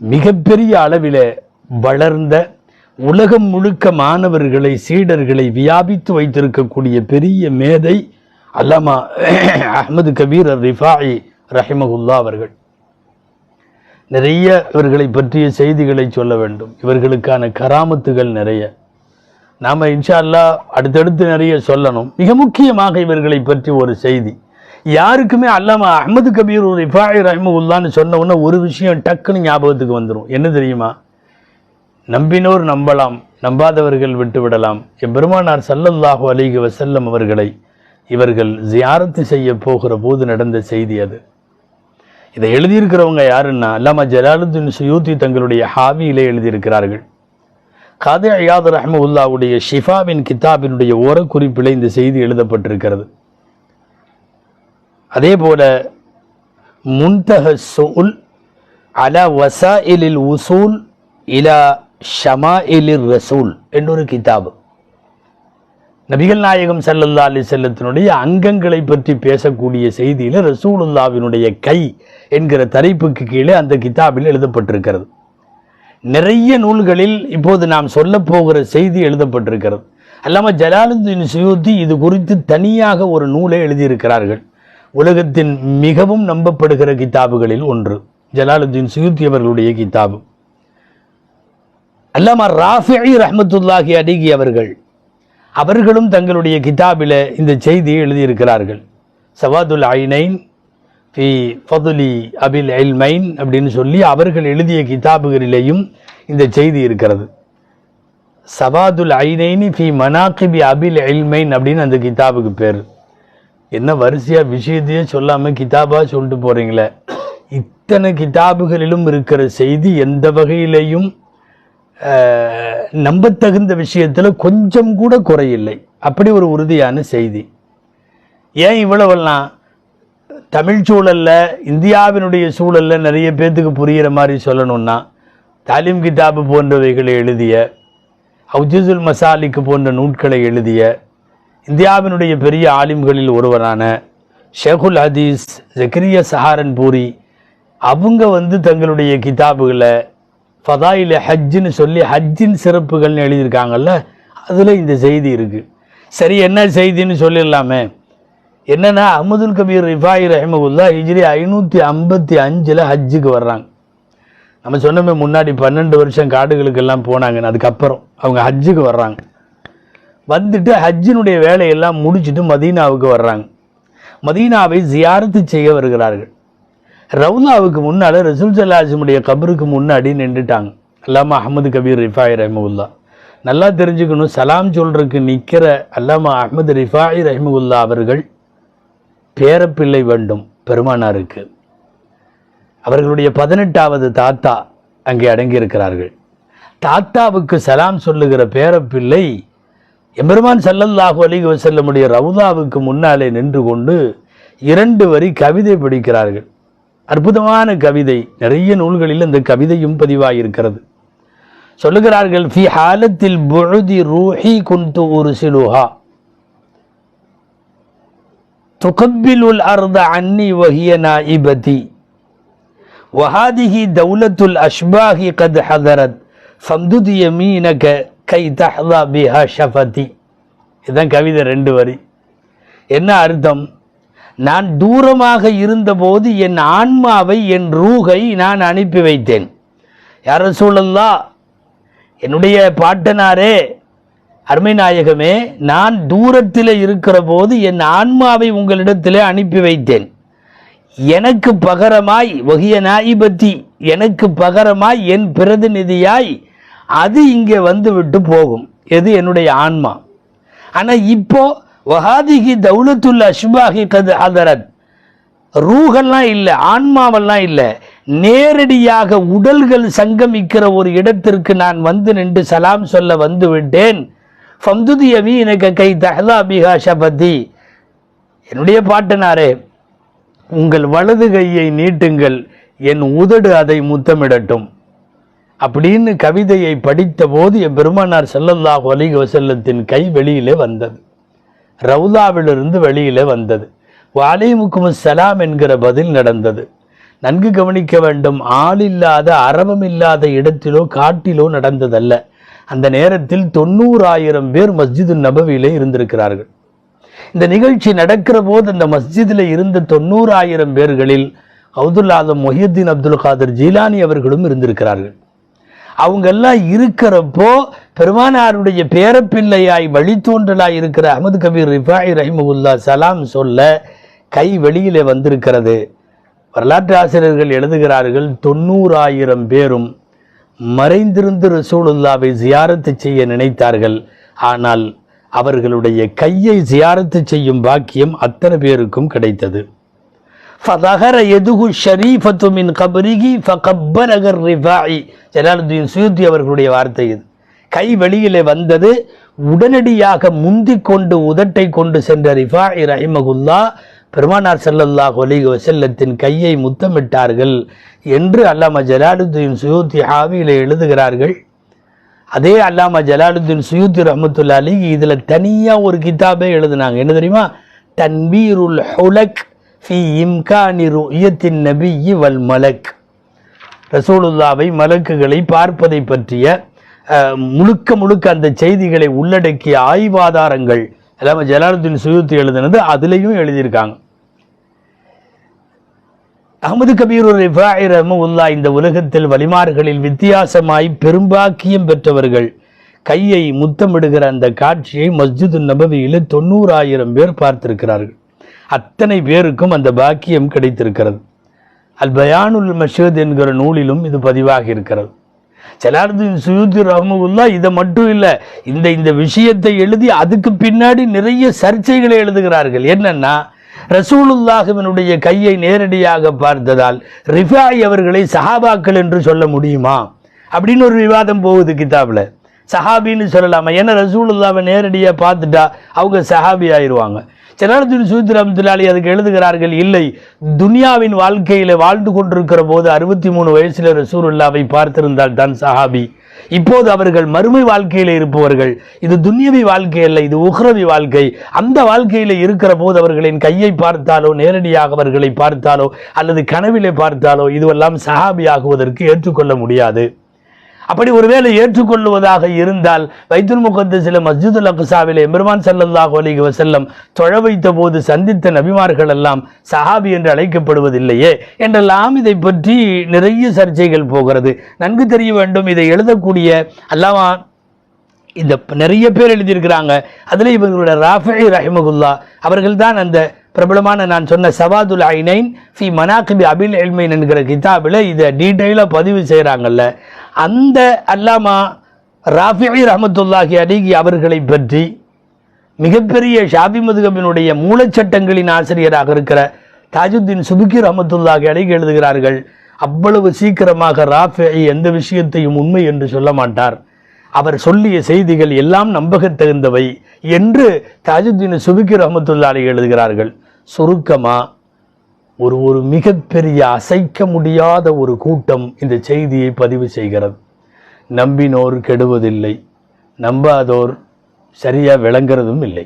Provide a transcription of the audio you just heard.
மிகப்பெரிய அளவில் வளர்ந்த உலகம் முழுக்க மாணவர்களை சீடர்களை வியாபித்து வைத்திருக்கக்கூடிய பெரிய மேதை அல்லாமா அஹ்மது கபீர் ரிஃபாயி ரஹிமகுல்லா அவர்கள். நிறைய இவர்களை பற்றிய செய்திகளை சொல்ல வேண்டும். இவர்களுக்கான கராமத்துகள் நிறைய. நாம இன்ஷா அல்லாஹ் அடுத்தடுத்து நிறைய சொல்லணும். மிக முக்கியமாக இவர்களை பற்றி ஒரு செய்தி. யாருக்குமே அல்லாம அஹ்மது கபீர் ரிஃபாயி ரஹிமகுல்லான்னு சொன்ன உடனே ஒரு விஷயம் டக்குன்னு ஞாபகத்துக்கு வந்துடும் என்ன தெரியுமா? நம்பினோர் நம்பலாம் நம்பாதவர்கள் விட்டு விடலாம். எம்பெருமானார் சல்லல்லாஹு அலிக வசல்லம் அவர்களை இவர்கள் ஜியாரத்து செய்ய போகிற போது நடந்த செய்தி அது. இதை எழுதியிருக்கிறவங்க யாருன்னா அல்லாமா ஜலாலுத்தீன் சுயூத்தி தங்களுடைய ஹாவியிலே எழுதியிருக்கிறார்கள். காதே அயாத் ரஹமுல்லாவுடைய ஷிஃபாவின் கிதாபினுடைய ஓரக்குறிப்பிலே இந்த செய்தி எழுதப்பட்டிருக்கிறது. அதே போல முன்தஹ சுல் அலா இலில் உசூல் இலா ஷமாயிலிர் ரசூல் என்றொரு கிதாபு. நபிகள் நாயகம் சல்லல்லா அலி செல்லத்தினுடைய அங்கங்களை பற்றி பேசக்கூடிய செய்தியில் ரசூலுல்லாவினுடைய கை என்கிற தலைப்புக்கு கீழே அந்த கிதாபில் எழுதப்பட்டிருக்கிறது. நிறைய நூல்களில் இப்போது நாம் சொல்ல போகிற செய்தி எழுதப்பட்டிருக்கிறது. அல்லாமல் ஜலாலுதீன் சுயூத்தி இது குறித்து தனியாக ஒரு நூலை எழுதியிருக்கிறார்கள். உலகத்தின் மிகவும் நம்பப்படுகிற கிதாபுகளில் ஒன்று. ஜலாலுத்தீன் சுயூத்தி அவர்களுடைய கிதாபு. அல்லாமா ராஃபிஇ ரஹமத்துல்லாஹி அடிகி அவர்கள் அவர்களும் தங்களுடைய கிதாபில் இந்த செய்தியை எழுதியிருக்கிறார்கள். சவாதுல் ஐனைன் ஃபி ஃபதுலி அபில் எல்மைன் அப்படின்னு சொல்லி அவர்கள் எழுதிய கிதாபுகளிலேயும் இந்த செய்தி இருக்கிறது. சவாதுல் ஐனைனி ஃபி மனாக்கிபி அபில் எல்மைன் அப்படின்னு அந்த கிதாபுக்கு பேர். என்ன வரிசையாக விஷயத்தையே சொல்லாமல் கிதாபாக சொல்லிட்டு போகிறீங்களே இத்தனை கிதாபுகளிலும் இருக்கிற செய்தி எந்த வகையிலையும் நம்பத்தகுந்த விஷயத்தில் கொஞ்சம் கூட குறையில்லை. அப்படி ஒரு உறுதியான செய்தி. ஏன் இவ்வளவெல்லாம்? தமிழ் சூழலில் இந்தியாவினுடைய சூழலில் நிறைய பேர்த்துக்கு புரிகிற மாதிரி சொல்லணும்னா தாலிம் கிதாபு போன்றவைகளை எழுதிய அவுஜிசுல் மசாலிக்கு போன்ற நூட்களை எழுதிய இந்தியாவினுடைய பெரிய ஆலிம்களில் ஒருவரான ஷேகுல் ஹதீஸ் ஜக்கரிய சஹாரன்பூரி அவங்க வந்து தங்களுடைய கிதாபுகளை ஃபதாயில் ஹஜ்ஜுன்னு சொல்லி ஹஜ்ஜின் சிறப்புகள்னு எழுதியிருக்காங்கல்ல அதில் இந்த செய்தி இருக்குது சரி என்ன செய்தின்னு சொல்லிடலாமே. என்னன்னா அமுதுல் கபீர் ரிஃபாயி ரஹிமகுல்லா ஹிஜ்ரி ஐநூற்றி ஐம்பத்தி அஞ்சில் ஹஜ்ஜுக்கு வர்றாங்க. நம்ம சொன்னோமே முன்னாடி பன்னெண்டு வருஷம் காடுகளுக்கெல்லாம் போனாங்கன்னு அதுக்கப்புறம் அவங்க ஹஜ்ஜுக்கு வர்றாங்க. வந்துட்டு ஹஜ்ஜினுடைய வேலையெல்லாம் முடிச்சுட்டு மதீனாவுக்கு வர்றாங்க. மதீனாவை ஜியாரத்து செய்ய வருகிறார்கள். ரவுலாவுக்கு முன்னால் ரசூல் சல்லாஹமுடைய கபருக்கு முன்னாடி நின்றுட்டாங்க. அல்லாமா அஹமது கபீர் ரிஃபாய் ரஹிமகுல்லா நல்லா தெரிஞ்சுக்கணும் சலாம் சொல்றதுக்கு நிற்கிற அல்லாமா அஹமது ரிஃபாய் ரஹிமகுல்லா அவர்கள் பேரப்பிள்ளை வேண்டும் பெருமானாருக்கு. அவர்களுடைய பதினெட்டாவது தாத்தா அங்கே அடங்கியிருக்கிறார்கள். தாத்தாவுக்கு சலாம் சொல்லுகிற பேரப்பிள்ளை எம்பெருமான் ஸல்லல்லாஹு அலைஹி வஸல்லமுடைய ரவுதாவுக்கு முன்னாலே நின்று கொண்டு இரண்டு வரி கவிதை படிக்கிறார்கள் அற்புதமான கவிதை நிறைய நூல்களில் இந்த கவிதையும் பதிவாயிருக்கிறது சொல்லுகிறார்கள் ஃபி ஹாலத்தில் புழுதி ரூஹி குந்து உருசிலுஹா துகப்பிலுல் அர்த அன்னி வஹிய நாயிபதி وهذه دولة الأشباه قد حضرت فامدد يمينك கை தஹ்தா பிஹா ஷஃபதி. இதுதான் கவிதை ரெண்டு வரி. என்ன அர்த்தம்? நான் தூரமாக இருந்தபோது என் ஆன்மாவை என் ரூகை நான் அனுப்பி வைத்தேன். யார சூழல்லா என்னுடைய பாட்டனாரே அருமை நாயகமே நான் தூரத்தில் இருக்கிற போது என் ஆன்மாவை உங்களிடத்தில் அனுப்பி வைத்தேன். எனக்கு பகரமாய் வகிய நாயிபத்தி எனக்கு பகரமாய் என் பிரதிநிதியாய் அது இங்கே வந்து விட்டு போகும். எது என்னுடைய ஆன்மா. ஆனால் இப்போ வஹாதிகி தௌலத்துல் அஷ்பாஹி கது ஹதரத். ரூகெல்லாம் இல்லை ஆன்மாவெல்லாம் இல்லை. நேரடியாக உடல்கள் சங்கமிக்கிற ஒரு இடத்திற்கு நான் வந்து நின்று சலாம் சொல்ல வந்து விட்டேன். ஃபம்துதி எனக்கு கை தஹலா பிஹா ஷபதி. என்னுடைய பாட்டனாரே உங்கள் வலது கையை நீட்டுங்கள் என் உதடு அதை முத்தமிடட்டும். அப்படின்னு கவிதையை படித்த போது என் பெருமானார் ஸல்லல்லாஹு கை வெளியிலே வந்தது. ரவுதாவிலிருந்து வெளியிலே வந்தது. வாலிமுக்கும் சலாம் என்கிற பதில் நடந்தது. நன்கு கவனிக்க வேண்டும் ஆள் இல்லாத அரவம் இல்லாத இடத்திலோ காட்டிலோ நடந்ததல்ல. அந்த நேரத்தில் தொண்ணூறாயிரம் பேர் மஸ்ஜிது நபவியிலே இருந்திருக்கிறார்கள். இந்த நிகழ்ச்சி நடக்கிற போது அந்த மஸ்ஜிதில் இருந்த தொண்ணூறாயிரம் பேர்களில் அப்துல்லாதம் மொஹியுத்தீன் அப்துல் காதர் ஜீலானி அவர்களும் இருந்திருக்கிறார்கள். அவங்க எல்லாம் இருக்கிறப்போ பெருமானாருடைய பேரப்பிள்ளையாய் வழித்தோன்றலாய் இருக்கிற அகமது கபீர் ரிஃபாய் ரஹிமுல்லா சலாம் சொல்ல கை வெளியிலே வந்திருக்கிறது. வரலாற்று ஆசிரியர்கள் எழுதுகிறார்கள் தொண்ணூறாயிரம் பேரும் மறைந்திருந்து ரசூலுல்லாவை ஜியாரத்து செய்ய நினைத்தார்கள். ஆனால் அவர்களுடைய கையை ஜியாரத்து செய்யும் பாக்கியம் அத்தனை பேருக்கும் கிடைத்தது. ஃபதஹர எதுகு ஷரீஃபத்து மின் கபரிகி ஃபகப்பரகர் ரிஃபாயி ஜலாலுதீன் சுயுத்தி அவர்களுடைய வார்த்தை இது. கை வெளியிலே வந்தது உடனடியாக முந்தி கொண்டு உதட்டை கொண்டு சென்ற ரிஃபா ரஹிமகுல்லா பெருமானார் செல்லல்லாஹ் ஒலிக செல்லத்தின் கையை முத்தமிட்டார்கள் என்று அல்லாம ஜலாலுத்தீன் சுயூத்தி ஹாவியில் எழுதுகிறார்கள். அதே அல்லாம ஜலாலுத்தீன் சுயூத்தி ரஹமத்துல்லா அலி இதில் தனியாக ஒரு கிதாபே எழுதுனாங்க. என்ன தெரியுமா? தன்வீருல் ஹுலக் ஃபி இம்கானி ருயத்தின் நபி வல் மலக் ரசூலுல்லாவை மலக்குகளை பார்ப்பதை பற்றிய முழுக்க முழுக்க அந்த செய்திகளை உள்ளடக்கிய ஆய்வாதாரங்கள் எல்லாமே ஜலாலுத்தீன் சுயூத்தி எழுதினது அதுலேயும் எழுதியிருக்காங்க. அகமது கபீர் ரிஃபாய் ரஹ்மவுல்லா இந்த உலகத்தில் வலிமார்களில் வித்தியாசமாய் பெரும்பாக்கியம் பெற்றவர்கள் கையை முத்தமிடுகிற அந்த காட்சியை மஸ்ஜிது நபவியில் தொண்ணூறாயிரம் பேர் பார்த்திருக்கிறார்கள். அத்தனை பேருக்கும் அந்த பாக்கியம் கிடைத்திருக்கிறது. அல் பயானுல் மஷூத் என்கிற நூலிலும் இது பதிவாக இருக்கிறது. ஜலாலுதீன் சுயூத்தி ரஹமுல்லா இதை மட்டும் இல்லை இந்த இந்த விஷயத்தை எழுதி அதுக்கு பின்னாடி நிறைய சர்ச்சைகளை எழுதுகிறார்கள். என்னன்னா ரசூலுல்லாஹுவினுடைய கையை நேரடியாக பார்த்ததால் ரிஃபாய் அவர்களை சஹாபாக்கள் என்று சொல்ல முடியுமா? அப்படின்னு ஒரு விவாதம் போகுது கிதாபில். சஹாபின்னு சொல்லலாமா? ஏன்னா ரசூலுல்லாவை நேரடியாக பார்த்துட்டா அவங்க சஹாபி ஆயிடுவாங்க. ஜலாலுதீன் சூத்திர அப்துல்லாலி அதுக்கு எழுதுகிறார்கள் இல்லை துனியாவின் வாழ்க்கையில வாழ்ந்து கொண்டிருக்கிற போது அறுபத்தி மூணு வயசுல ரசூருல்லாவை பார்த்திருந்தால் தான் சஹாபி. இப்போது அவர்கள் மறுமை வாழ்க்கையில இருப்பவர்கள். இது துன்யவி வாழ்க்கை அல்ல இது உஹ்ரவி வாழ்க்கை. அந்த வாழ்க்கையில இருக்கிற போது அவர்களின் கையை பார்த்தாலோ நேரடியாக அவர்களை பார்த்தாலோ அல்லது கனவிலே பார்த்தாலோ இதுவெல்லாம் சஹாபி ஆகுவதற்கு ஏற்றுக்கொள்ள முடியாது. அப்படி ஒருவேளை ஏற்றுக்கொள்ளுவதாக இருந்தால் வைத்துல் முகத்தசில மஸ்ஜிதுல் அக்சாவிலே எம்பெருமான் ஸல்லல்லாஹு அலிக வசல்லம் தொழ வைத்த போது சந்தித்த நபிமார்கள் எல்லாம் சஹாபி என்று அழைக்கப்படுவதில்லையே என்றெல்லாம் இதை பற்றி நிறைய சர்ச்சைகள் போகிறது. நன்கு தெரிய வேண்டும். இதை எழுதக்கூடிய அல்லாமா இந்த நிறைய பேர் எழுதியிருக்கிறாங்க. அதில் இவங்களோட ராஃபி ரஹிமகுல்லா அவர்கள் தான் அந்த பிரபலமான நான் சொன்ன சவாதுல் ஐனைன் ஃபி மனாக்கிபி அபில் எல்மைன் என்கிற கிதாபில் இதை டீட்டெயிலாக பதிவு செய்கிறாங்கல்ல அந்த அல்லாமா ராஃபி ரஹமத்துல்லாஹி அலிகி அவர்களை பற்றி மிகப்பெரிய ஷாபி மதுகபினுடைய மூலச்சட்டங்களின் ஆசிரியராக இருக்கிற தாஜுத்தீன் சுபுக்கி ரஹமத்துல்லாஹி அலிகி எழுதுகிறார்கள் அவ்வளவு சீக்கிரமாக ராஃபி எந்த விஷயத்தையும் உண்மை என்று சொல்ல மாட்டார். அவர் சொல்லிய செய்திகள் எல்லாம் நம்பகத்தகுந்தவை என்று தாஜுத்தீன் சுபுக்கி ரஹமத்துல்லாலி எழுதுகிறார்கள். சுருக்கமாக ஒரு ஒரு மிகப்பெரிய அசைக்க முடியாத ஒரு கூட்டம் இந்த செய்தியை பதிவு செய்கிறது. நம்பினோர் கெடுவதில்லை. நம்பாதோர் சரியாக விளங்குறதும் இல்லை.